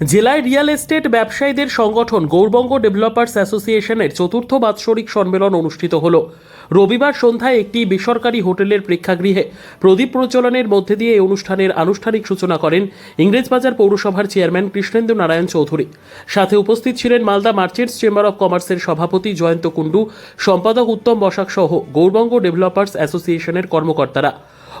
জেলায় real estate ব্যবসায়ীদের সংগঠন গৌরবঙ্গ ডেভেলপার্স অ্যাসোসিয়েশনের চতুর্থ বাৎসরিক সম্মেলন অনুষ্ঠিত হল। রবিবার সন্ধ্যায় একটি বেসরকারি হোটেলের প্রেক্ষাগৃহে প্রদীপ প্রজ্বলনের মধ্যে দিয়ে এই অনুষ্ঠানের আনুষ্ঠানিক সূচনা করেন ইংরেজবাজার পৌরসভার চেয়ারম্যান কৃষ্ণেন্দু নারায়ণ চৌধুরী। সাথে উপস্থিত ছিলেন মালদা মার্চেন্টস চেম্বার অব কমার্সের সভাপতি জয়ন্ত কুণ্ডু, সম্পাদক উত্তম বসাক সহ গৌরবঙ্গ ডেভেলপার্স অ্যাসোসিয়েশনের কর্মকর্তারা।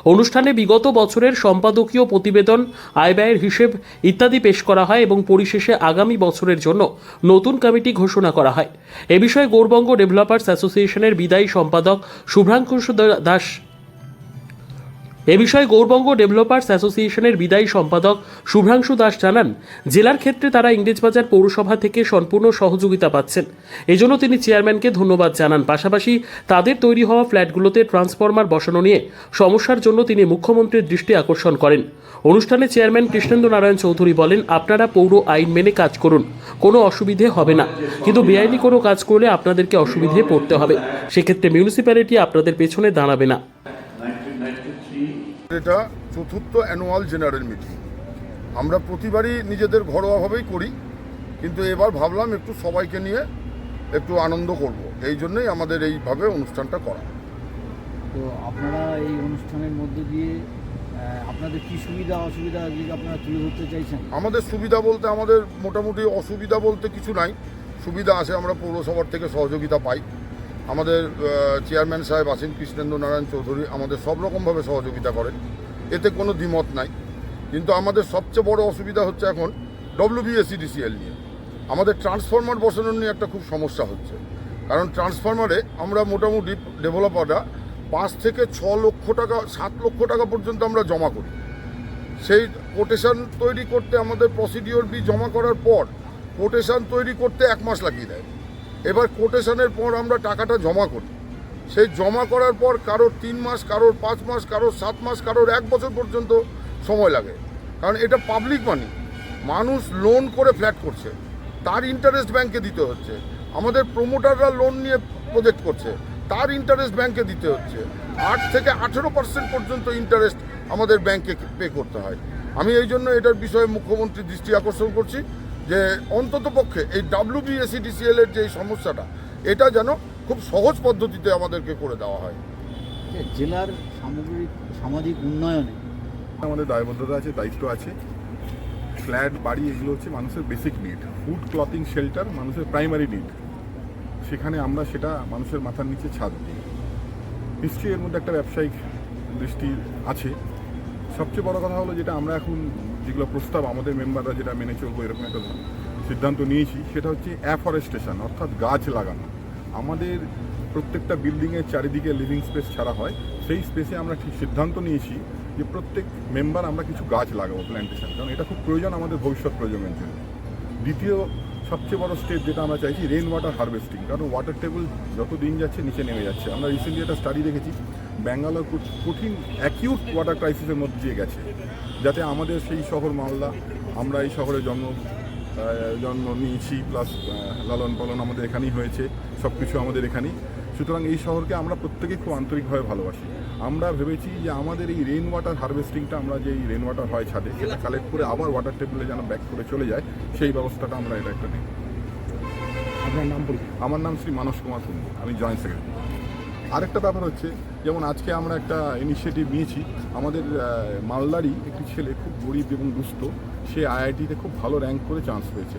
অনুষ্ঠানে বিগত বছরের সম্পাদকীয় প্রতিবেদন আয় ব্যয়ের হিসেব ইত্যাদি পেশ করা হয় এবং পরিশেষে আগামী বছরের জন্য নতুন কমিটি ঘোষণা করা হয়। এ বিষয়ে গৌরবঙ্গ ডেভেলপার্স অ্যাসোসিয়েশনের বিদায়ী সম্পাদক শুভ্রাঙ্কুশ দাস এ বিষয়ে গৌরবঙ্গ ডেভেলপার্স অ্যাসোসিয়েশনের বিদায়ী সম্পাদক শুভ্রাংশু দাস জানান, জেলার ক্ষেত্রে তারা ইংরেজবাজার পৌরসভা থেকে সম্পূর্ণ সহযোগিতা পাচ্ছেন। এজন্য তিনি চেয়ারম্যানকে ধন্যবাদ জানান। পাশাপাশি তাদের তৈরি হওয়া ফ্ল্যাটগুলোতে ট্রান্সফরমার বসানো নিয়ে সমস্যার জন্য তিনি মুখ্যমন্ত্রীর দৃষ্টি আকর্ষণ করেন। অনুষ্ঠানে চেয়ারম্যান কৃষ্ণেন্দ্র নারায়ণ চৌধুরী বলেন, আপনারা পৌর আইন মেনে কাজ করুন, কোনো অসুবিধে হবে না। কিন্তু বেআইনি কোনো কাজ করলে আপনাদেরকে অসুবিধে পড়তে হবে। সেক্ষেত্রে মিউনিসিপ্যালিটি আপনাদের পেছনে দাঁড়াবে না। এটা চতুর্থ অ্যানুয়াল জেনারেল মিটিং আমরা প্রতিবারই নিজেদের ঘরোয়াভাবেই করি কিন্তু এবার ভাবলাম একটু সবাইকে নিয়ে একটু আনন্দ করব। এই জন্যই আমাদের এইভাবে অনুষ্ঠানটা করা। তো আপনারা এই অনুষ্ঠানের মধ্যে দিয়ে আপনাদের কি সুবিধা অসুবিধা আপনারা তুলে ধরতে চাইছেন? আমাদের সুবিধা বলতে আমাদের মোটামুটি অসুবিধা বলতে কিছু নাই। সুবিধা আছে আমরা পৌরসভার থেকে সহযোগিতা পাই। আমাদের চেয়ারম্যান সাহেব আছেন কৃষ্ণেন্দ্র নারায়ণ চৌধুরী, আমাদের সব রকমভাবে সহযোগিতা করেন। এতে কোনো দ্বিমত নাই। কিন্তু আমাদের সবচেয়ে বড় অসুবিধা হচ্ছে এখন ডব্লিউবিএসিডিসিএল নিয়ে। আমাদের ট্রান্সফরমার বসানোর নিয়ে একটা খুব সমস্যা হচ্ছে। কারণ ট্রান্সফরমারে আমরা মোটামুটি ডেভেলপাররা পাঁচ থেকে ছ লক্ষ টাকা, সাত লক্ষ টাকা পর্যন্ত আমরা জমা করি। সেই কোটেশন তৈরি করতে আমাদের প্রসিডিওর বি জমা করার পর কোটেশন তৈরি করতে এক মাস লাগিয়ে দেয়। এবার কোটেশনের পর আমরা টাকাটা জমা করি। সেই জমা করার পর কারোর তিন মাস, কারোর পাঁচ মাস, কারোর সাত মাস, কারোর এক বছর পর্যন্ত সময় লাগে। কারণ এটা পাবলিক মানি মানুষ লোন করে ফ্ল্যাট করছে। তার ইন্টারেস্ট ব্যাংকে দিতে হচ্ছে। আমাদের প্রমোটাররা লোন নিয়ে প্রজেক্ট করছে। তার ইন্টারেস্ট ব্যাংকে দিতে হচ্ছে। আট থেকে আঠেরো পার্সেন্ট পর্যন্ত ইন্টারেস্ট আমাদের ব্যাংকে পে করতে হয়। আমি এই জন্য এটার বিষয়ে মুখ্যমন্ত্রীর দৃষ্টি আকর্ষণ করছি। যে অন্তত পক্ষে এই ডাব্লিউবিএসিডিসিএল এর যে এই সমস্যাটা এটা যেন খুব সহজ পদ্ধতিতে আমাদেরকে করে দেওয়া হয়। জেলার সামগ্রিক সামাজিক উন্নয়নে। আমাদের দায়বদ্ধতা আছে দায়িত্ব আছে। ফ্ল্যাট বাড়ি এগুলো হচ্ছে মানুষের basic need food clothing shelter মানুষের প্রাইমারি নিড সেখানে আমরা সেটা মানুষের মাথার নিচে ছাদ দিই। নিশ্চয়ই এর মধ্যে একটা ব্যবসায়িক দৃষ্টি আছে। সবচেয়ে বড় কথা হলো যেটা আমরা এখন যেগুলো প্রস্তাব আমাদের মেম্বাররা যেটা মেনে চলবো, এরকম একটা সিদ্ধান্ত নিয়েছি, সেটা হচ্ছে অ্যাফরেস্টেশন অর্থাৎ গাছ লাগানো। আমাদের প্রত্যেকটা বিল্ডিংয়ের চারিদিকে লিভিং স্পেস ছাড়া হয়। সেই স্পেসে আমরা ঠিক সিদ্ধান্ত নিয়েছি যে প্রত্যেক মেম্বার আমরা কিছু গাছ লাগাবো প্ল্যান্টেশন কারণ এটা খুব প্রয়োজন আমাদের ভবিষ্যৎ প্রজন্মের জন্য। দ্বিতীয় সবচেয়ে বড় স্টেপ যেটা আমরা চাইছি রেন ওয়াটার হারভেস্টিং কারণ ওয়াটার টেবল যত দিন যাচ্ছে নিচে নেমে যাচ্ছে। আমরা রিসেন্টলি একটা স্টাডি দেখেছি ব্যাঙ্গালোর কঠিন অ্যাকিউট ওয়াটার ক্রাইসিসের মধ্যে দিয়ে গেছে। যাতে আমাদের সেই শহর মালদা, আমরা এই শহরে জন্ম জন্ম নিয়েছি প্লাস লালন পালন আমাদের এখানেই হয়েছে সব কিছু আমাদের এখানেই। সুতরাং এই শহরকে আমরা প্রত্যেকে খুব আন্তরিকভাবে ভালোবাসি। আমরা ভেবেছি যে আমাদের এই রেন ওয়াটার হারভেস্টিংটা আমরা যে এই রেন ওয়াটার হয় ছাদে সেটা কালেক্ট করে আবার ওয়াটার টেবিলে যেন ব্যাক করে চলে যায় সেই ব্যবস্থাটা আমরা এটা একটা নিই। আপনার নাম বলুন। আমার নাম শ্রী মানস কুমার কুন্ডু আমি জয়েন্ট সেক্রেটারি আরেকটা ব্যাপার হচ্ছে যেমন আজকে আমরা একটা ইনিশিয়েটিভ নিয়েছি আমাদের মালদারই একটি ছেলে খুব গরিব এবং দুস্থ সে আইআইটিতে খুব ভালো র্যাঙ্ক করে চান্স পেয়েছে।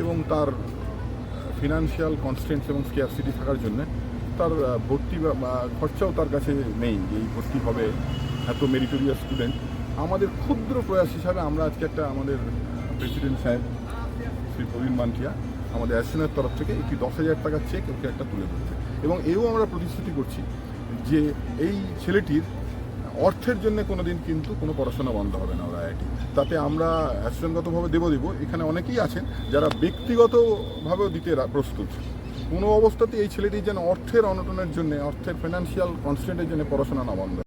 এবং তার ফিনান্সিয়াল কনস্টেন্টস এবং স্কেয়ারসিটি থাকার জন্য তার ভর্তি খরচাও তার কাছে নেই যে এই ভর্তি হবে এত মেরিটোরিয়াস স্টুডেন্ট আমাদের ক্ষুদ্র প্রয়াস হিসাবে আমরা আজকে একটা আমাদের প্রেসিডেন্ট সাহেব, শ্রী প্রবীণ মান্টিয়া, আমাদের অ্যাসোসিয়েশনের তরফ থেকে একটি দশ হাজার টাকার চেক ওকে একটা তুলে ধরছে এবং এও আমরা প্রতিশ্রুতি করছি যে এই ছেলেটির অর্থের জন্য কোনো দিন কিন্তু কোনো পড়াশোনা বন্ধ হবে না ওরা আইআইটি তাতে আমরা অ্যাসোসিয়েশনগতভাবে দেবো দেবো। এখানে অনেকেই আছেন যারা ব্যক্তিগতভাবেও দিতে প্রস্তুত। কোনো অবস্থাতেই এই ছেলেটি যেন অর্থের অনটনের জন্য, অর্থের ফিনান্সিয়াল কনস্টেন্টের জন্য পড়াশোনা না বন্ধ।